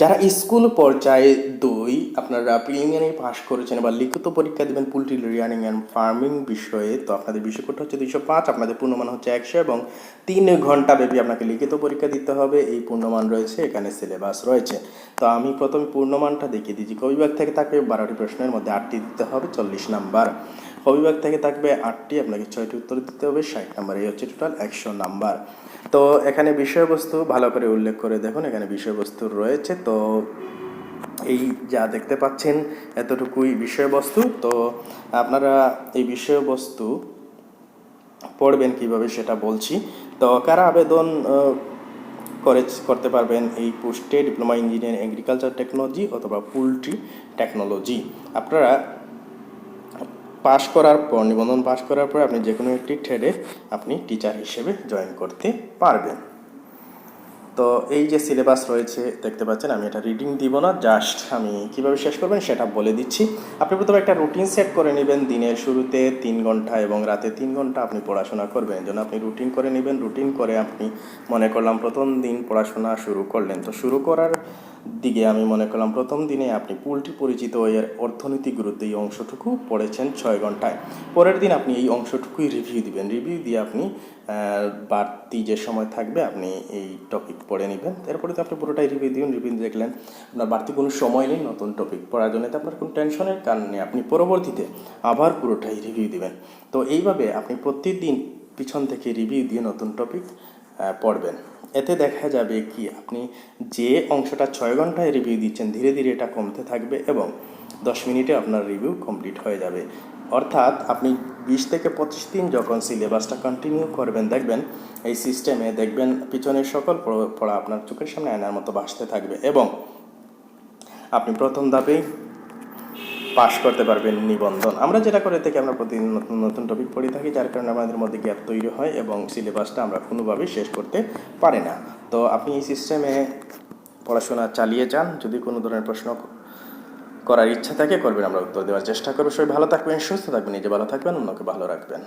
যারা স্কুল পর্যায়ে দুই, আপনারা প্রিলিমিনারি পাস করেছেন বা লিখিত পরীক্ষা দেবেন পোলট্রি রিয়ারিং অ্যান্ড ফার্মিং বিষয়ে, তো আপনাদের বিষয়কোড হচ্ছে দুইশো পাঁচ, আপনাদের পূর্ণমান হচ্ছে একশো এবং তিন ঘণ্টা ব্যাপী আপনাকে লিখিত পরীক্ষা দিতে হবে। এই পূর্ণমান রয়েছে, এখানে সিলেবাস রয়েছে। তো আমি প্রথমে পূর্ণমানটা দেখিয়ে দিচ্ছি কবিভাগ থেকে তাকে বারোটি প্রশ্নের মধ্যে আটটি দিতে হবে, চল্লিশ নাম্বার। কবিভাগ থেকে থাকবে আটটি, আপনাকে ছয়টি উত্তর দিতে হবে, ষাট নাম্বার, এই হচ্ছে টোটাল একশো নাম্বার। তো এখানে বিষয়বস্তু ভালো করে উল্লেখ করে দেখুন, এখানে বিষয়বস্তু রয়েছে। তো এই যা দেখতে পাচ্ছেন, এতটুকুই বিষয়বস্তু। তো আপনারা এই বিষয়বস্তু পড়বেন কীভাবে সেটা বলছি। তো কারা আবেদন করে করতে পারবেন এই পোস্টে ডিপ্লোমা ইঞ্জিনিয়ার এগ্রিকালচার টেকনোলজি অথবা পোলট্রি টেকনোলজি আপনারা পাশ করার পর, নিবন্ধন পাশ করার পর আপনি যে কোনো একটি ট্রেডে আপনি টিচার হিসেবে জয়েন করতে পারবেন। তো এই যে সিলেবাস রয়েছে, দেখতে পাচ্ছেন আমি এটা রিডিং দিব না জাস্ট আমি কীভাবে শেষ করবেন সেটা বলে দিচ্ছি। আপনি প্রথমে একটা রুটিন সেট করে নেবেন, দিনের শুরুতে তিন ঘণ্টা এবং রাতে তিন ঘণ্টা আপনি পড়াশোনা করবেন। জন্য আপনি রুটিন করে নেবেন রুটিন করে আপনি মনে করলাম প্রথম দিন পড়াশোনা শুরু করলেন। তো শুরু করার দিকে আমি মনে করলাম প্রথম দিনে আপনি পুলটি পরিচিত এর অর্থনৈতিক গুরুত্ব এই অংশটুকু পড়েছেন ছয় ঘন্টায়। পরের দিন আপনি এই অংশটুকুই রিভিউ দিবেন। রিভিউ দিয়ে আপনি বাড়তি যে সময় থাকবে আপনি এই টপিক পড়ে নেবেন। এরপরে তো আপনি পুরোটাই রিভিউ দিবেন রিভিউ দেখলেন আপনার বাড়তি কোনো সময় নেই নতুন টপিক পড়ার জন্য। তো আপনার কোনো টেনশনের কারণ আপনি পরবর্তীতে আবার পুরোটাই রিভিউ দিবেন। তো এইভাবে আপনি প্রতিদিন পিছন থেকে রিভিউ দিয়ে নতুন টপিক পড়বেন। এতে দেখা যাবে কি, আপনি যে অংশটা ছয় ঘন্টায় রিভিউ দিচ্ছেন, ধীরে ধীরে এটা কমতে থাকবে এবং দশ মিনিটে আপনার রিভিউ কমপ্লিট হয়ে যাবে। অর্থাৎ আপনি বিশ থেকে পঁচিশ দিন যখন সিলেবাসটা কন্টিনিউ করবেন, দেখবেন এই সিস্টেমে দেখবেন পিছনের সকল পড়া আপনার চোখের সামনে আয়নার মতো ভাসতে থাকবে এবং আপনি প্রথম ধাপেই পাশ করতে পারবেন নিবন্ধন। আমরা যেটা করে থাকি, আমরা প্রতিদিন নতুন নতুন টপিক পড়ে থাকি, যার কারণে আমাদের মধ্যে গ্যাপ তৈরি হয় এবং সিলেবাসটা আমরা কোনোভাবেই শেষ করতে পারি না। তো আপনি এই সিস্টেমে পড়াশোনা চালিয়ে যান। যদি কোনো ধরনের প্রশ্ন করার ইচ্ছা থাকে, করবেন। আমরা উত্তর দেওয়ার চেষ্টা করব। সবাই ভালো থাকবেন, সুস্থ থাকবেন, নিজে ভালো থাকবেন, অন্যকে ভালো রাখবেন।